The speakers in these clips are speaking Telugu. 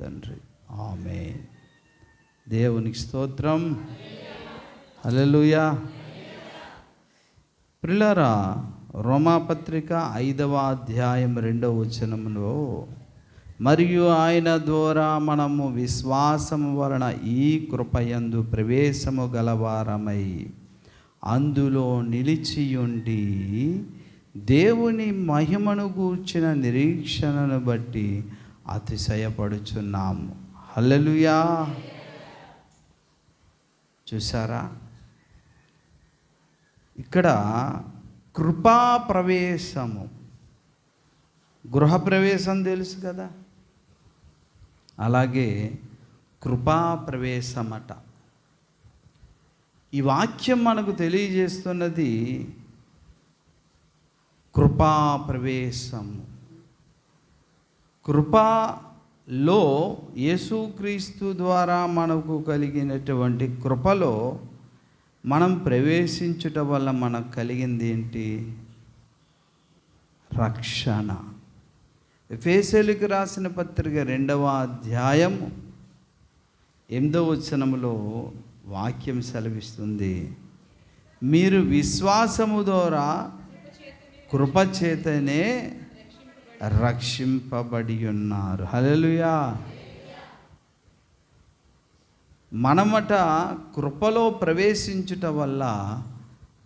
తండ్రి. ఆమె దేవునికి స్తోత్రం. హల్లెలూయా. ప్రిలరా రోమాపత్రిక ఐదవ అధ్యాయం రెండవ వచనంలో మరియు ఆయన ద్వారా మనము విశ్వాసము వలన ఈ కృపయందు ప్రవేశము గలవారమై అందులో నిలిచియుండి దేవుని మహిమను గూర్చిన నిరీక్షణను బట్టి అతిశయపడుచున్నాము. హల్లెలుయా. చూసారా ఇక్కడ కృపా ప్రవేశము. గృహప్రవేశం తెలుసు కదా? అలాగే కృపా ప్రవేశమట. ఈ వాక్యం మనకు తెలియజేస్తున్నది కృపా ప్రవేశము. కృపలో యేసుక్రీస్తు ద్వారా మనకు కలిగినటువంటి కృపలో మనం ప్రవేశించుట వల్ల మనకు కలిగింది ఏంటి? రక్షణ. ఎఫేసెలకు రాసిన పత్రిక రెండవ అధ్యాయము ఎనిమిదవ వచనములో వాక్యం సెలవిస్తుంది. మీరు విశ్వాసము ద్వారా కృపచేతనే రక్షింపబడి ఉన్నారు హలలుయా మనమట కృపలో ప్రవేశించుట వల్ల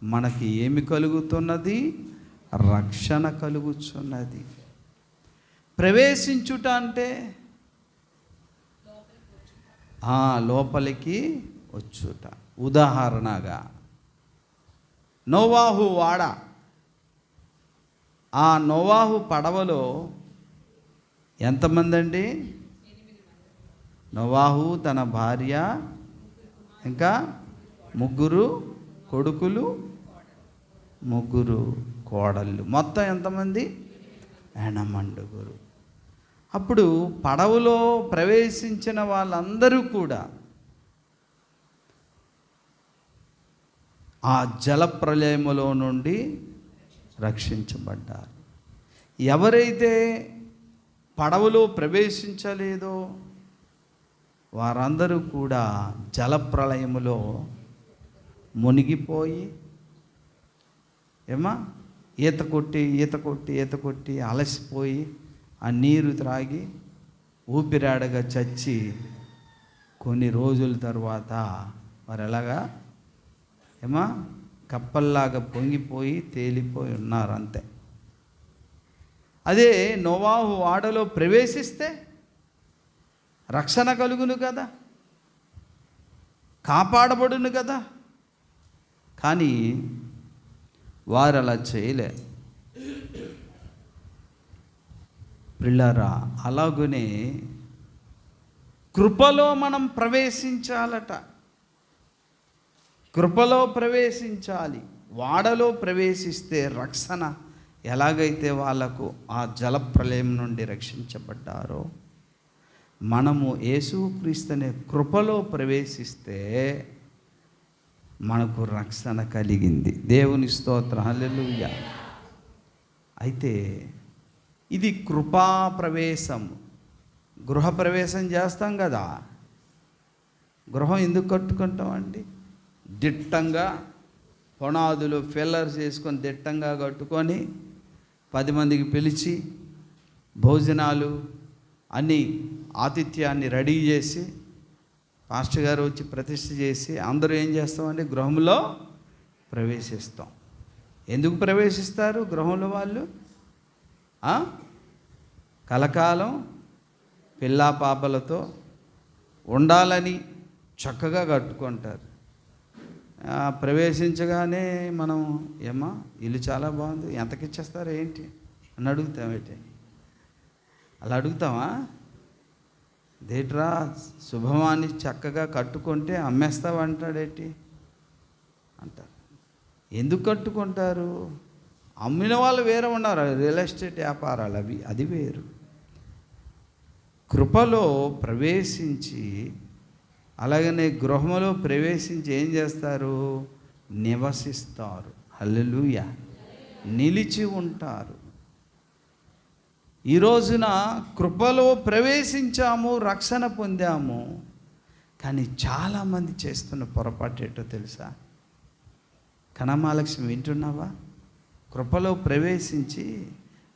మనకి ఏమి కలుగుతున్నది? రక్షణ కలుగుతున్నది ప్రవేశించుట అంటే ఆ, లోపలికి వచ్చుట. ఉదాహరణగా నోవాహు వాడ ఆ నోవాహు పడవలో ఎంతమంది అండి నోవాహు తన భార్య ఇంకా ముగ్గురు కొడుకులు ముగ్గురు కోడళ్ళు. మొత్తం ఎంతమంది? ఎనమండుగురు. అప్పుడు పడవలో ప్రవేశించిన వాళ్ళందరూ కూడా ఆ జలప్రలయములో నుండి రక్షించబడ్డారు. ఎవరైతే పడవలో ప్రవేశించలేదో వారందరూ కూడా జలప్రళయములో మునిగిపోయి ఏమా ఈత కొట్టి ఈత కొట్టి ఈత కొట్టి అలసిపోయి ఆ నీరు త్రాగి ఊపిరాడగా చచ్చి కొన్ని రోజుల తర్వాత మరి ఎలాగా? ఏమా కప్పల్లాగా పొంగిపోయి తేలిపోయి ఉన్నారు అంతే. అదే నోవాహు వాడలో ప్రవేశిస్తే రక్షణ కలుగును కదా కాపాడబడును కదా. కానీ వారు అలా చేయలే. పిల్లరా అలాగునే కృపలో మనం ప్రవేశించాలట. కృపలో ప్రవేశించాలి వాడలో ప్రవేశిస్తే రక్షణ ఎలాగైతే వాళ్ళకు ఆ జల ప్రళయం నుండి రక్షించబడ్డారో మనము యేసుక్రీస్తునే కృపలో ప్రవేశిస్తే మనకు రక్షణ కలిగింది. దేవుని స్తోత్ర. హల్లెలూయా. అయితే ఇది కృపా ప్రవేశం. గృహప్రవేశం చేస్తాం కదా. గృహం ఎందుకు కట్టుకుంటామండి దిట్టంగా పునాదులు ఫిల్లర్స్ వేసుకొని దిట్టంగా కట్టుకొని పది మందికి పిలిచి భోజనాలు అన్నీ ఆతిథ్యాన్ని రెడీ చేసి పాస్టర్ గారు వచ్చి ప్రతిష్ఠ చేసి అందరూ ఏం చేస్తామంటే గృహంలో ప్రవేశిస్తాం. ఎందుకు ప్రవేశిస్తారు గృహంలో వాళ్ళు? కలకాలం పిల్లా పాపలతో ఉండాలని చక్కగా కట్టుకుంటారు. ప్రవేశించగానే మనం ఏమ్మా ఇల్లు చాలా బాగుంది ఎంతకి ఇచ్చేస్తారు ఏంటి? అని అడుగుతాం ఏంటి? అలా అడుగుతామా? దేట్రా శుభమాన్ని చక్కగా కట్టుకుంటే అమ్మేస్తావు అంటాడేటి అంటారు. ఎందుకు కట్టుకుంటారు? అమ్మిన వాళ్ళు వేరే ఉన్నారు రియల్ ఎస్టేట్ వ్యాపారాలు అవి అది వేరు. కృపలో ప్రవేశించి అలాగనే గృహములో ప్రవేశించి ఏం చేస్తారు? నివసిస్తారు. హల్లెలూయ. నిలిచి ఉంటారు. ఈ రోజున కృపలో ప్రవేశించాము రక్షణ పొందాము. కానీ చాలామంది చేస్తున్న పొరపాటు ఏంటో తెలుసా? కణమాలక్ష్మి వింటున్నావా? కృపలో ప్రవేశించి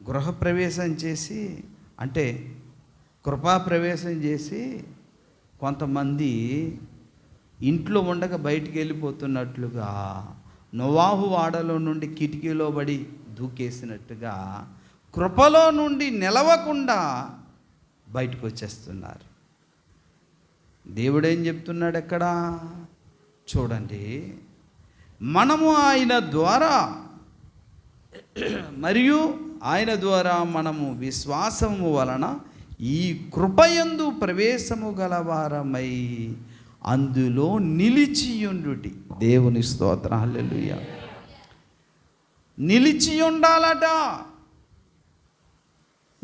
గృహప్రవేశం చేసి అంటే కృపా ప్రవేశం చేసి కొంతమంది ఇంట్లో ఉండక బయటికి వెళ్ళిపోతున్నట్లుగా నోవాహు వాడలో నుండి కిటికీలో పడి దూకేసినట్టుగా కృపలో నుండి నిలవకుండా బయటకు వచ్చేస్తున్నారు. దేవుడేం చెప్తున్నాడు ఎక్కడ? చూడండి. మనము ఆయన ద్వారా మరియు ఆయన ద్వారా మనము విశ్వాసము వలన ఈ కృపయందు ప్రవేశము గలవారమై అందులో నిలిచియుండుటి. దేవుని స్తోత్ర. హల్లెలూయా. నిలిచి ఉండాలట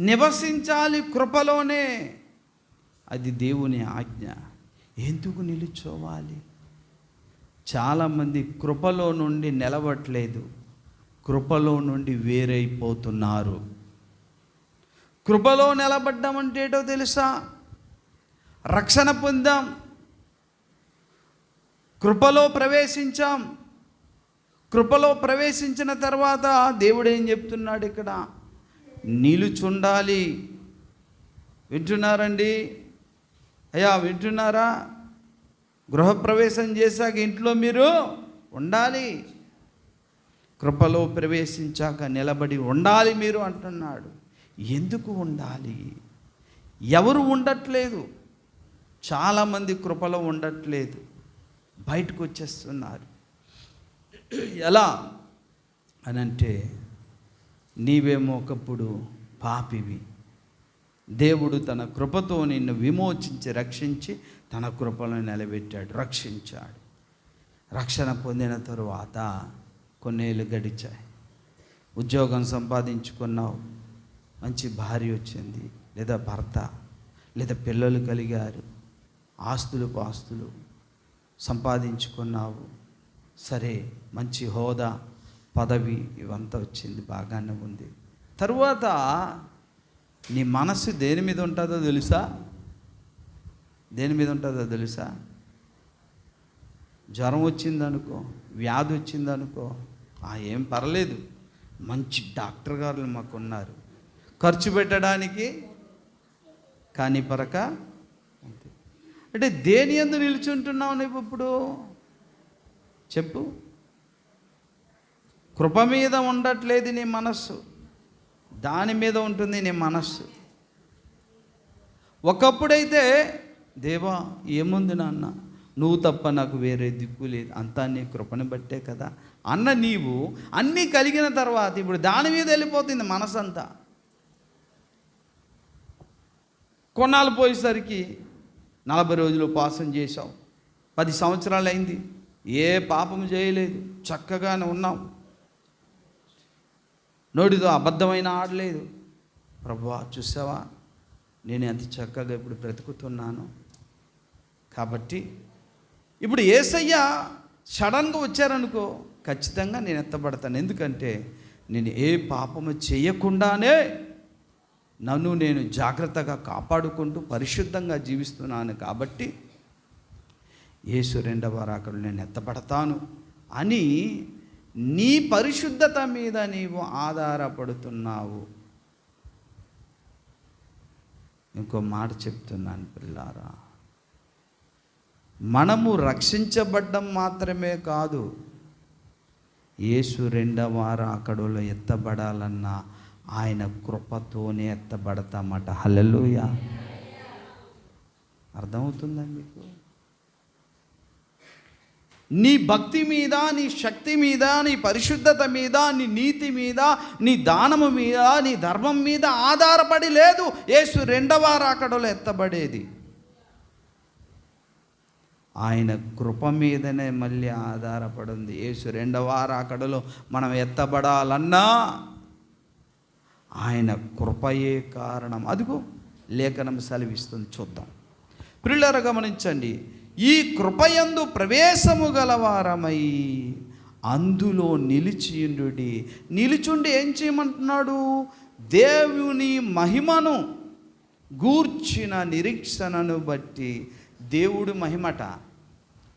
నివసించాలి కృపలోనే. అది దేవుని ఆజ్ఞ. ఎందుకు నిలుచోవాలి? చాలామంది కృపలో నుండి నిలవట్లేదు. కృపలో నుండి వేరైపోతున్నారు. కృపలో నిలబడ్డామంటే ఏటో తెలుసా? రక్షణ పొందాం. కృపలో ప్రవేశించాం. కృపలో ప్రవేశించిన తర్వాత దేవుడు ఏం చెప్తున్నాడు ఇక్కడ? నిలుచుండాలి. వింటున్నారండి? అయ్యా వింటున్నారా? గృహప్రవేశం చేశాక ఇంట్లో మీరు ఉండాలి. కృపలో ప్రవేశించాక నిలబడి ఉండాలి మీరు అంటున్నాడు. ఎందుకు ఉండాలి? ఎవరు ఉండట్లేదు? చాలామంది కృపలో ఉండట్లేదు. బయటకు వచ్చేస్తున్నారు. ఎలా అనంటే నీవేమో ఒకప్పుడు పాపివి. దేవుడు తన కృపతో నిన్ను విమోచించి రక్షించి తన కృపలను నిలబెట్టాడు. రక్షించాడు. రక్షణ పొందిన తరువాత కొన్నేళ్ళు గడిచాయి. ఉద్యోగం సంపాదించుకున్నావు. మంచి భార్య వచ్చింది లేదా భర్త లేదా పిల్లలు కలిగారు ఆస్తులు పాస్తులు సంపాదించుకున్నావు. సరే మంచి హోదా పదవి ఇవంతా వచ్చింది బాగానే ఉంది. తరువాత నీ మనసు దేని మీద ఉంటుందో తెలుసా? దేని మీద ఉంటుందో తెలుసా? జ్వరం వచ్చిందనుకో వ్యాధి వచ్చిందనుకో ఏం పర్లేదు. మంచి డాక్టర్ గారు మాకు ఉన్నారు ఖర్చు పెట్టడానికి కానీ పరక అంతే. అంటే దేని ఎందు నిల్చుంటున్నావు నువ్వు ఇప్పుడు? చెప్పు. కృప మీద ఉండట్లేదు నీ మనస్సు. దాని మీద ఉంటుంది నీ మనస్సు. ఒకప్పుడైతే దేవా ఏముంది నాన్న? నువ్వు తప్ప నాకు వేరే దిక్కు లేదు. అంతా నీ కృపను బట్టే కదా. అన్న నీవు అన్నీ కలిగిన తర్వాత ఇప్పుడు దాని మీద వెళ్ళిపోతుంది మనసంతా. కొన్నాళ్ళు పోయేసరికి నలభై రోజులు ఉపాసం చేశావు పది సంవత్సరాలు అయింది. ఏ పాపం చేయలేదు. చక్కగానే ఉన్నావు నోటితో అబద్ధమైన ఆడలేదు. ప్రభువా చూసావా? నేను ఎంత చక్కగా ఇప్పుడు బ్రతుకుతున్నాను. కాబట్టి ఇప్పుడు ఏసయ్య సడన్గా వచ్చారనుకో ఖచ్చితంగా నేను ఎత్తబడతాను. ఎందుకంటే నేను ఏ పాపము చేయకుండానే నన్ను నేను జాగ్రత్తగా కాపాడుకుంటూ పరిశుద్ధంగా జీవిస్తున్నాను కాబట్టి యేసు రెండవ రాకడు నేను ఎత్తబడతాను అని నీ పరిశుద్ధత మీద నీవు ఆధారపడుతున్నావు. ఇంకో మాట చెప్తున్నాను పిల్లారా మనము రక్షించబడ్డం మాత్రమే కాదు యేసు రెండవ రాకడలో ఎత్తబడాలన్నా ఆయన కృపతోనే ఎత్తబడతామట. హల్లెలూయా. అర్థమవుతుందా మీకు? నీ భక్తి మీద నీ శక్తి మీద నీ పరిశుద్ధత మీద నీ నీతి మీద నీ దానము మీద నీ ధర్మం మీద ఆధారపడి లేదు. యేసు రెండవ రాకడలో ఎత్తబడేది. ఆయన కృప మీదనే మళ్ళీ ఆధారపడింది. యేసు రెండవ రాకడలో మనం ఎత్తబడాలన్నా ఆయన కృపయే కారణం. అదిగో లేఖనం సెలవిస్తుంది. చూద్దాం. పిల్లర గమనించండి. ఈ కృపయందు ప్రవేశము గలవారమై అందులో నిలిచిండుడి నిలిచుండి ఏం చేయమంటున్నాడు? దేవుని మహిమను గూర్చిన నిరీక్షణను బట్టి దేవుడు మహిమట.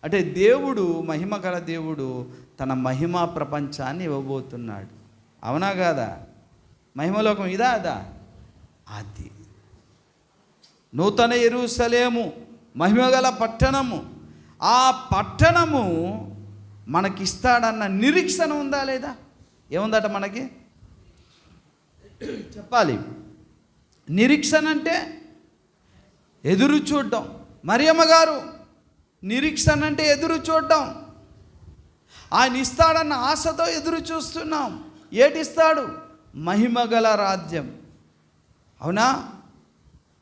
అంటే దేవుడు మహిమ గల దేవుడు తన మహిమ ప్రపంచాన్ని ఇవ్వబోతున్నాడు. అవునా కాదా? మహిమలోకం ఇదా అదా? అది. నూతన ఎరుసలేము మహిమగల పట్టణము. ఆ పట్టణము మనకిస్తాడన్న నిరీక్షణ ఉందా లేదా? ఏముందట మనకి? చెప్పాలి. నిరీక్షణ అంటే ఎదురు చూడడం. మరియమ్మ గారు నిరీక్షణ అంటే ఎదురు చూడడం. ఆయన ఇస్తాడన్న ఆశతో ఎదురు చూస్తున్నాం. ఏటిస్తాడు? మహిమగల రాజ్యం. అవునా?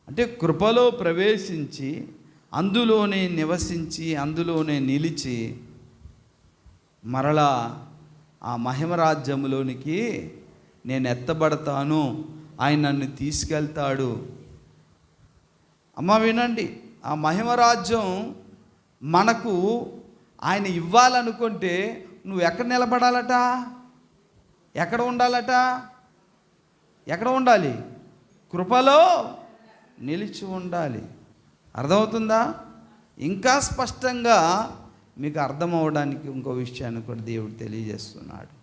అంటే కృపలో ప్రవేశించి అందులోనే నివసించి అందులోనే నిలిచి మరలా ఆ మహిమరాజ్యములోనికి నేను ఎత్తబడతాను. ఆయన నన్ను తీసుకెళ్తాడు. అమ్మ వినండి ఆ మహిమరాజ్యం మనకు ఆయన ఇవ్వాలనుకుంటే నువ్వు ఎక్కడ నిలబడాలట? ఎక్కడ ఉండాలట? ఎక్కడ ఉండాలి? కృపలో నిలిచి ఉండాలి. అర్థమవుతుందా? ఇంకా స్పష్టంగా మీకు అర్థమవడానికి ఇంకో విషయాన్ని కూడా దేవుడు తెలియజేస్తున్నాడు.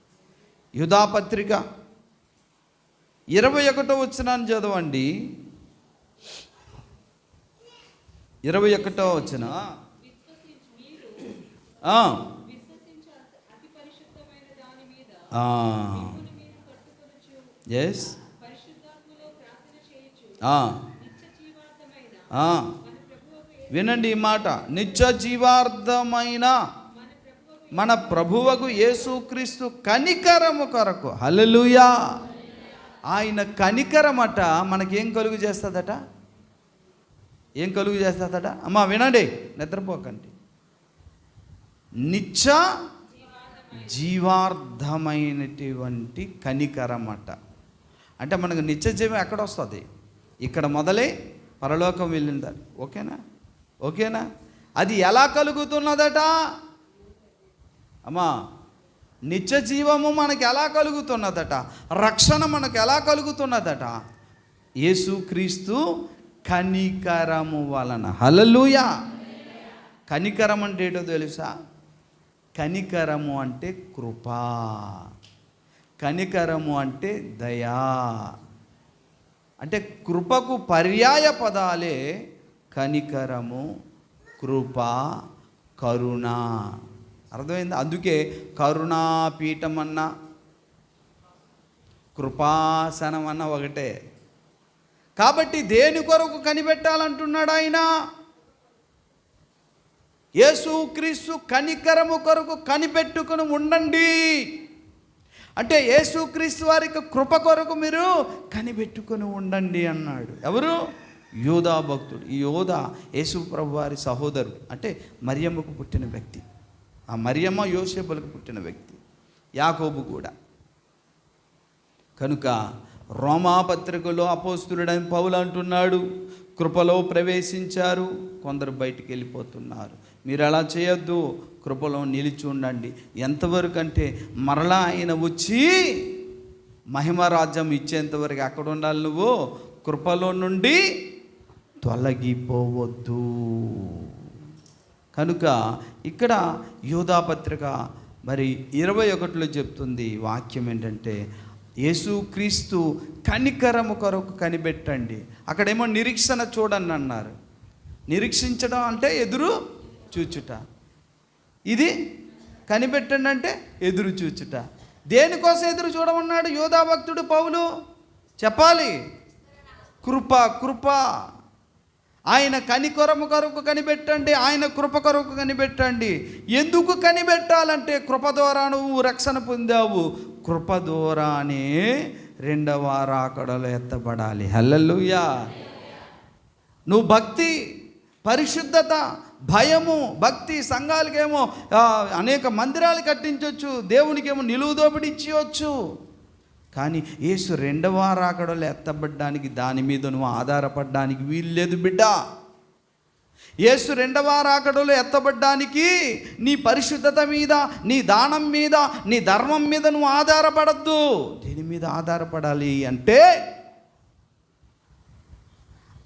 యుధాపత్రిక ఇరవై ఒకటో వచ్చినాన్ని చదవండి. ఇరవై ఒకటో వచ్చిన ఎస్ వినండి ఈ మాట. నిత్య జీవార్థమైన మన ప్రభువకు యేసుక్రీస్తు కనికరము కొరకు. హలలుయా ఆయన కనికరమట మనకేం కలుగు చేస్తుందట? ఏం కలుగు చేస్తుందట? అమ్మా వినండి. నిద్రపోకండి. నిత్య జీవార్థమైనటువంటి కనికరమట. అంటే మనకు నిత్య జీవం ఎక్కడ వస్తుంది? ఇక్కడ మొదలై పరలోకం వెళ్ళిందని ఓకేనా? ఓకేనా? అది ఎలా కలుగుతున్నదట? అమ్మా నిత్య జీవము మనకు ఎలా కలుగుతున్నదట? రక్షణ మనకు ఎలా కలుగుతున్నదట? యేసుక్రీస్తు కనికరము వలన. హలలుయ కనికరం అంటే ఏంటో తెలుసా? కనికరము అంటే కృపా. కనికరము అంటే దయా. అంటే కృపకు పర్యాయ పదాలే కనికరము కృప కరుణ. అర్థమైంది? అందుకే కరుణాపీఠం అన్న కృపాసనం అన్న ఒకటే. కాబట్టి దేని కొరకు కనిపెట్టాలంటున్నాడు ఆయన? యేసుక్రీస్తు కనికరము కొరకు కనిపెట్టుకుని ఉండండి. అంటే యేసుక్రీస్తు వారి కృప కొరకు మీరు కనిపెట్టుకుని ఉండండి అన్నాడు. ఎవరు? యోధా భక్తుడు. ఈ యోధా యేసు ప్రభు వారి సహోదరుడు. అంటే మరియమ్మకు పుట్టిన వ్యక్తి. ఆ మరియమ్మ యోసేపులకు పుట్టిన వ్యక్తి. యాకోబు కూడా. కనుక రోమాపత్రికలో అపోస్తుడని పౌలు అంటున్నాడు కృపలో ప్రవేశించారు. కొందరు బయటికి వెళ్ళిపోతున్నారు. మీరు అలా చేయొద్దు. కృపలో నిలిచి ఉండండి. ఎంతవరకు అంటే మరలా ఆయన వచ్చి మహిమ రాజ్యం ఇచ్చేంతవరకు ఎక్కడ ఉండాలి నువ్వు? కృపలో నుండి తొలగిపోవద్దు. కనుక ఇక్కడ యోధాపత్రిక మరి ఇరవై ఒకటిలో చెప్తుంది వాక్యం ఏంటంటే యేసుక్రీస్తు కనికరము కొరకు కనిపెట్టండి. అక్కడేమో నిరీక్షణ చూడండి అన్నారు. నిరీక్షించడం అంటే ఎదురు చూచుట. ఇది కనిపెట్టండి అంటే ఎదురు చూచుట. దేనికోసం ఎదురు చూడమన్నాడు యోధా భక్తుడు పౌలు? చెప్పాలి. కృప కృప. ఆయన కనికొరము కొరకు కనిపెట్టండి ఆయన కృప కొరకు కనిపెట్టండి. ఎందుకు కనిపెట్టాలంటే కృప ద్వారా నువ్వు రక్షణ పొందావు. కృప ద్వారానే రెండవ రాకడలో ఎత్తబడాలి. హల్లెలూయా. నువ్వు భక్తి పరిశుద్ధత భయము భక్తి సంఘాలకేమో అనేక మందిరాలు కట్టించవచ్చు దేవునికేమో నిలువు దోపిడి ఇచ్చేయచ్చు. కానీ యేసు రెండవ రాకడలో ఎత్తబడ్డానికి దాని మీద నువ్వు ఆధారపడడానికి వీల్లేదు బిడ్డ. యేసు రెండవ రాకడలో ఎత్తబడ్డానికి నీ పరిశుద్ధత మీద నీ దానం మీద నీ ధర్మం మీద నువ్వు ఆధారపడద్దు. దీని మీద ఆధారపడాలి అంటే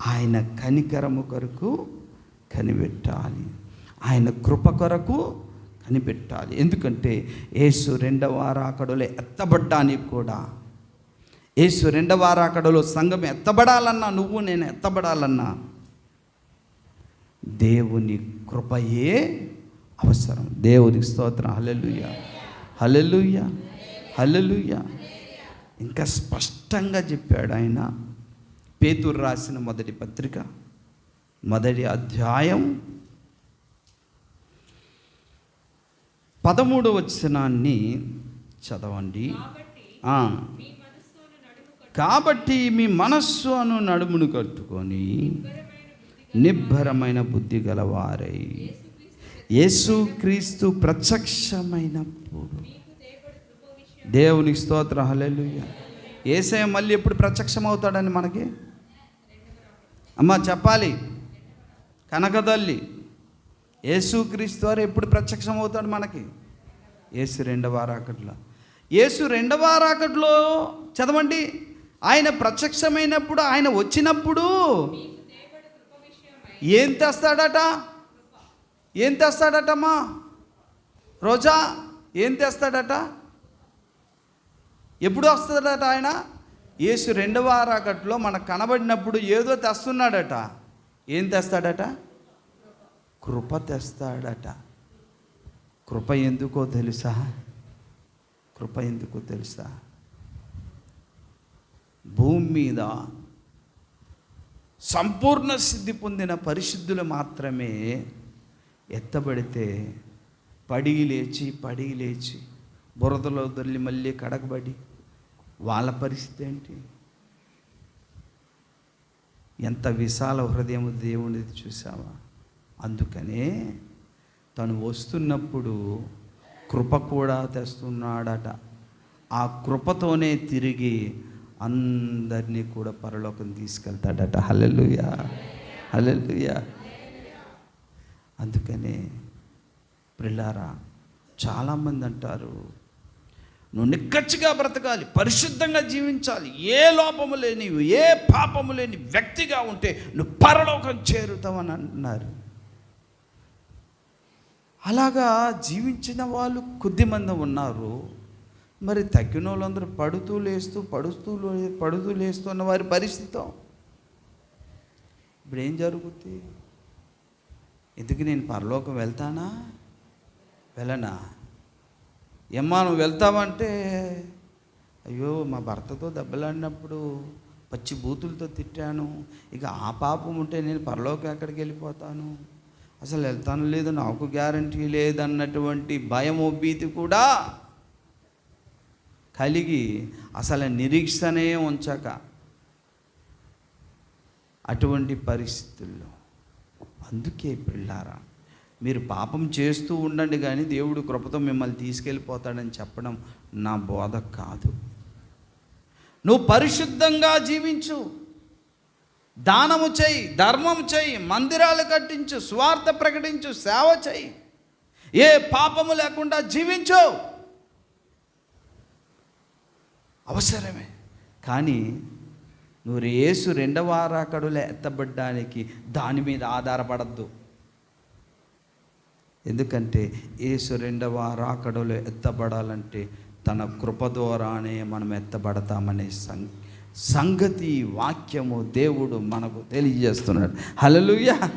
ఆయన కనికరము కొరకు కనిపెట్టాలి. ఆయన కృప కొరకు కనిపెట్టాలి. ఎందుకంటే యేసు రెండవ రాకడలో ఎత్తబడ్డానికి కూడా యేసు రెండవ రాకడలో సంఘం ఎత్తబడాలన్నా నువ్వు నేను ఎత్తబడాలన్నా దేవుని కృపయే అవసరం. దేవునికి స్తోత్రం. హల్లెలూయ. హల్లెలూయ. హల్లెలూయ. ఇంకా స్పష్టంగా చెప్పాడు ఆయన. పేతురు రాసిన మొదటి పత్రిక మొదటి అధ్యాయం పదమూడు వచనాన్ని చదవండి. కాబట్టి మీ మనస్సు అను నడుమును కట్టుకొని నిబ్బరమైన బుద్ధి గలవారై. యేసుక్రీస్తు ప్రత్యక్షమైనప్పుడు. దేవునికి స్తోత్ర హలెలుయ్య ఏసయ మళ్ళీ ఎప్పుడు ప్రత్యక్షమవుతాడని మనకి? అమ్మ చెప్పాలి. కనకదల్లి యేసుక్రీస్తు వారు ఎప్పుడు ప్రత్యక్షం అవుతాడు మనకి? యేసు రెండవ రాకట్లో యేసు రెండవ రాకట్లో చదవండి. ఆయన ప్రత్యక్షమైనప్పుడు ఆయన వచ్చినప్పుడు ఏం తెస్తాడట? ఏం తెస్తాడటమ్మా? రోజా ఏం తెస్తాడట? ఎప్పుడు వస్తాడట ఆయన? యేసు రెండవ ఆరాకట్లో మనకు కనబడినప్పుడు ఏదో తెస్తున్నాడట. ఏం తెస్తాడట? కృప తెస్తాడట. కృప ఎందుకో తెలుసా? కృప ఎందుకో తెలుసా? భూమి మీద సంపూర్ణ సిద్ధి పొందిన పరిశుద్ధులు మాత్రమే ఎత్తబడితే పడిగి లేచి పడి లేచి బురదలో దొల్లి మళ్ళీ కడగబడి వాళ్ళ పరిస్థితి ఏంటి? ఎంత విశాల హృదయం దేవుడిది చూసావా అందుకనే తను వస్తున్నప్పుడు కృప కూడా తెస్తున్నాడట. ఆ కృపతోనే తిరిగి అందరినీ కూడా పరలోకం తీసుకెళ్తాడట. హల్లెలూయా. హల్లెలూయా. అందుకనే ప్రిల్లారా చాలామంది అంటారు నువ్వు నిక్కచ్చిగా బ్రతకాలి పరిశుద్ధంగా జీవించాలి. ఏ లోపము లేని ఏ పాపము లేని వ్యక్తిగా ఉంటే నువ్వు పరలోకం చేరుతావని అంటున్నారు. అలాగా జీవించిన వాళ్ళు కొద్దిమంది ఉన్నారు. మరి తగ్గిన వాళ్ళందరూ పడుతూ లేస్తూ పడుతూ లే- పడుతూ లేస్తున్న వారి పరిస్థితి. ఇప్పుడు ఏం జరుగుద్ది? ఎందుకు నేను పరలోకం వెళ్తానా? వెళ్ళనా? ఏమ్మా నువ్వు వెళ్తావంటే అయ్యో మా భర్తతో దెబ్బలాడినప్పుడు పచ్చి బూతులతో తిట్టాను. ఇక ఆ పాపం ఉంటే నేను పరలోకం ఎక్కడికి వెళ్ళిపోతాను? అసలు వెళ్తాను లేదు నాకు గ్యారంటీ లేదన్నటువంటి భయము భీతి కూడా కలిగి అసలు నిరీక్షనే ఉంచక అటువంటి పరిస్థితుల్లో అందుకే పిల్లారా మీరు పాపం చేస్తూ ఉండండి కానీ దేవుడు కృపతో మిమ్మల్ని తీసుకెళ్ళిపోతాడని చెప్పడం నా బోధ కాదు. నువ్వు పరిశుద్ధంగా జీవించు. దానము చేయి ధర్మం చేయి మందిరాలు కట్టించు స్వార్థ ప్రకటించు సేవ చేయి. ఏ పాపము లేకుండా జీవించు. అవసరమే. కానీ నువ్వు రేసు రెండవ ఆరాకడులు ఎత్తబడ్డానికి దాని మీద ఆధారపడద్దు. ఎందుకంటే ఏసు రెండవ రాకడలో ఎత్తబడాలంటే తన కృప ద్వారానే మనం ఎత్తబడతామనే సం సంగతి వాక్యము దేవుడు మనకు తెలియజేస్తున్నాడు. హలలుయా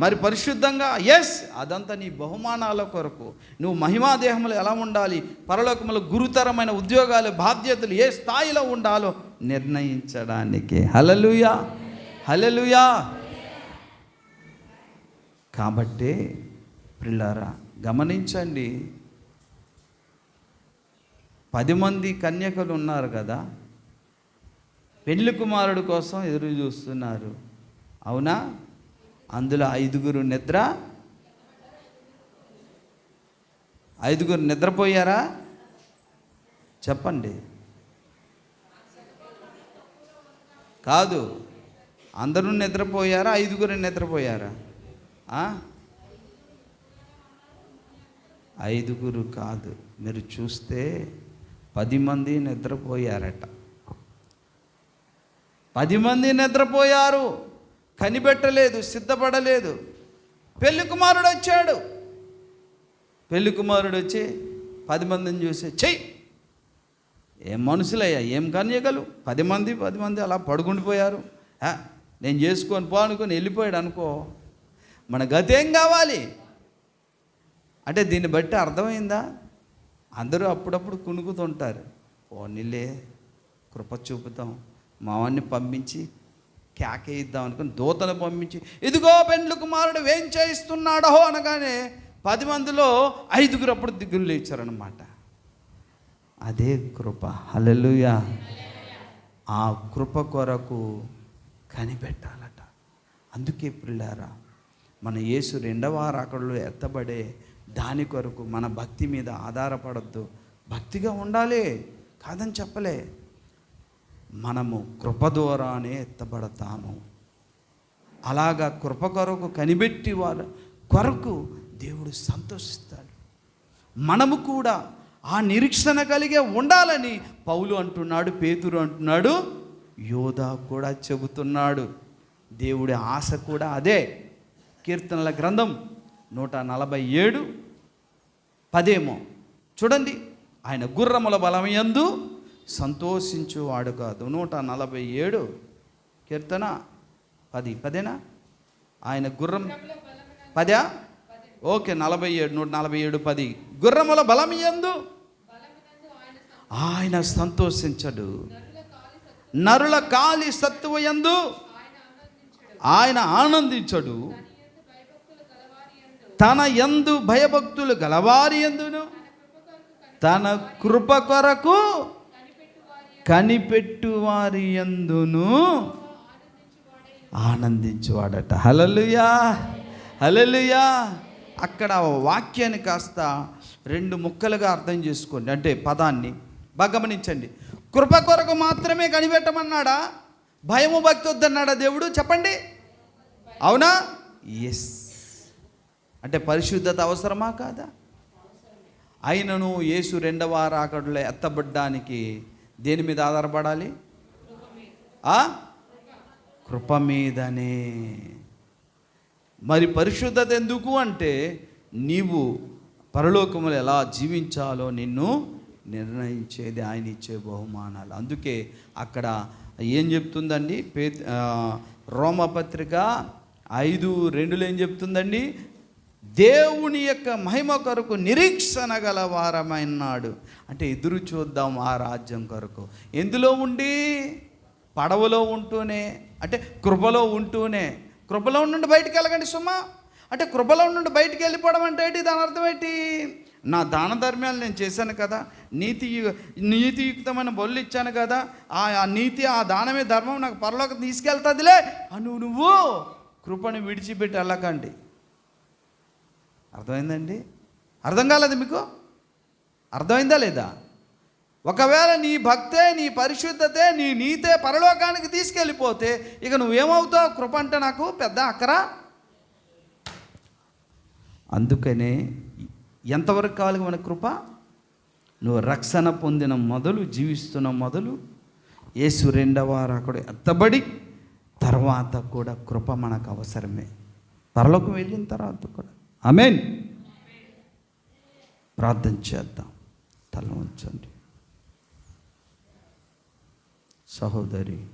మరి పరిశుద్ధంగా ఎస్ అదంతా నీ బహుమానాల కొరకు. నువ్వు మహిమాదేహములు ఎలా ఉండాలి? పరలోకములు గురుతరమైన ఉద్యోగాలు బాధ్యతలు ఏ స్థాయిలో ఉండాలో నిర్ణయించడానికి. హలలుయా హలలుయా కాబట్టి ప్రిల్లారా గమనించండి. పది మంది కన్యకలు ఉన్నారు కదా. పెళ్ళి కుమారుడు కోసం ఎదురు చూస్తున్నారు. అవునా? అందులో ఐదుగురు నిద్ర ఐదుగురు నిద్రపోయారా? చెప్పండి. కాదు అందరూ నిద్రపోయారా? ఐదుగురు నిద్రపోయారా? ఐదుగురు కాదు. మీరు చూస్తే పది మంది నిద్రపోయారట. పది మంది నిద్రపోయారు. కనిపెట్టలేదు సిద్ధపడలేదు. పెళ్ళి కుమారుడు వచ్చాడు. పెళ్ళి కుమారుడు వచ్చి పది మందిని చూసి చెయ్యి ఏం మనుషులయ్యా? ఏం కన్యకలు? పది మంది పది మంది అలా పడుకుండిపోయారు. నేను చేసుకొని పో అనుకొని వెళ్ళిపోయాడు అనుకో. మన గతి ఏం కావాలి? అంటే దీన్ని బట్టి అర్థమైందా? అందరూ అప్పుడప్పుడు కునుకుతుంటారు. పోనీలే కృప చూపుతాం. మావాన్ని పంపించి కేకేయిద్దాం అనుకుని దూతను పంపించి ఇదిగో పెండ్లు కుమారుడు వేం చేయిస్తున్నాడో అనగానే పది మందిలో ఐదుగురు అప్పుడు దిగులు లేచారనమాట అదే కృప. హల్లెలూయా. ఆ కృప కొరకు కనిపెట్టాలట. అందుకే పిల్లారా మన యేసు రెండవ రాకడలో ఎత్తబడే దాని కొరకు మన భక్తి మీద ఆధారపడద్దు. భక్తిగా ఉండాలి కాదని చెప్పలే. మనము కృప ద్వారానే ఎత్తబడతాము. అలాగా కృప కొరకు కనిపెట్టి వారు కొరకు దేవుడు సంతోషిస్తాడు. మనము కూడా ఆ నిరీక్షణ కలిగే ఉండాలని పౌలు అంటున్నాడు పేతురు అంటున్నాడు యోధా కూడా చెబుతున్నాడు. దేవుడి ఆశ కూడా అదే. కీర్తనల గ్రంథం నూట నలభై ఏడు పదేమో. చూడండి ఆయన గుర్రముల బలమయందు సంతోషించువాడు కాదు. నూట నలభై ఏడు కీర్తన పది. పదేనా? ఆయన గుర్రం పదా? ఓకే నలభై ఏడు నూట నలభై ఏడు పది. గుర్రముల బలం ఎందు? ఆయన సంతోషించడు. నరుల కాలి సత్తువయందు ఆయన ఆనందించడు. తన యందు భయభక్తులు గలవారి ఎందును? తన కృప కొరకు కనిపెట్టు వారి ఎందును ఆనందించువాడట. హలలుయా హలలుయా అక్కడ వాక్యాన్ని కాస్త రెండు ముక్కలుగా అర్థం చేసుకోండి. అంటే పదాన్ని బాగా గమనించండి. కృప కొరకు మాత్రమే కనిపెట్టమన్నాడా? భయము భక్తి వద్దన్నాడా దేవుడు? చెప్పండి. అవునా? ఎస్ అంటే పరిశుద్ధత అవసరమా కాదా? అయినను యేసు రెండవ రాకడలో ఎత్తబడ్డానికి దేని మీద ఆధారపడాలి? కృప మీదనే. మరి పరిశుద్ధత ఎందుకు అంటే నీవు పరలోకములు ఎలా జీవించాలో నిన్ను నిర్ణయించేది ఆయన ఇచ్చే బహుమానాలు. అందుకే అక్కడ ఏం చెప్తుందండి? పే రోమపత్రిక ఐదు రెండులో ఏం చెప్తుందండి? దేవుని యొక్క మహిమ కొరకు నిరీక్షణ గల వారమైనాడు అంటే ఎదురు చూద్దాం ఆ రాజ్యం కొరకు. ఎందులో ఉండి? పడవలో ఉంటూనే అంటే కృపలో ఉంటూనే. కృపలో నుండి బయటికి వెళ్ళకండి సుమా. అంటే కృపలో నుండి బయటికి వెళ్ళిపోవడం అంటే ఏంటి? దాని అర్థం ఏంటి? నా దాన ధర్మాలు నేను చేశాను కదా. నీతి నీతియుక్తమైన బొల్లు ఇచ్చాను కదా. ఆ ఆ నీతి ఆ దానమే ధర్మం నాకు పరలోకి తీసుకెళ్తుందిలే. అను నువ్వు కృపను విడిచిపెట్టి వెళ్ళకండి. అర్థమైందండి? అర్థం కాలేదు మీకు? అర్థమైందా లేదా? ఒకవేళ నీ భక్తే నీ పరిశుద్ధతే నీ నీతే పరలోకానికి తీసుకెళ్ళిపోతే ఇక నువ్వేమవుతావు? కృప అంటే నాకు పెద్ద అక్కరా? అందుకనే ఎంతవరకు కావాలి మన కృప? నువ్వు రక్షణ పొందిన మొదలు జీవిస్తున్న మొదలు యేసు రెండవ అక్కడ ఎత్తబడి తర్వాత కూడా కృప మనకు అవసరమే. పరలోకం వెళ్ళిన తర్వాత కూడా. అమెన్ ప్రార్థన చేద్దాం. తల ఉంచండి సహోదరి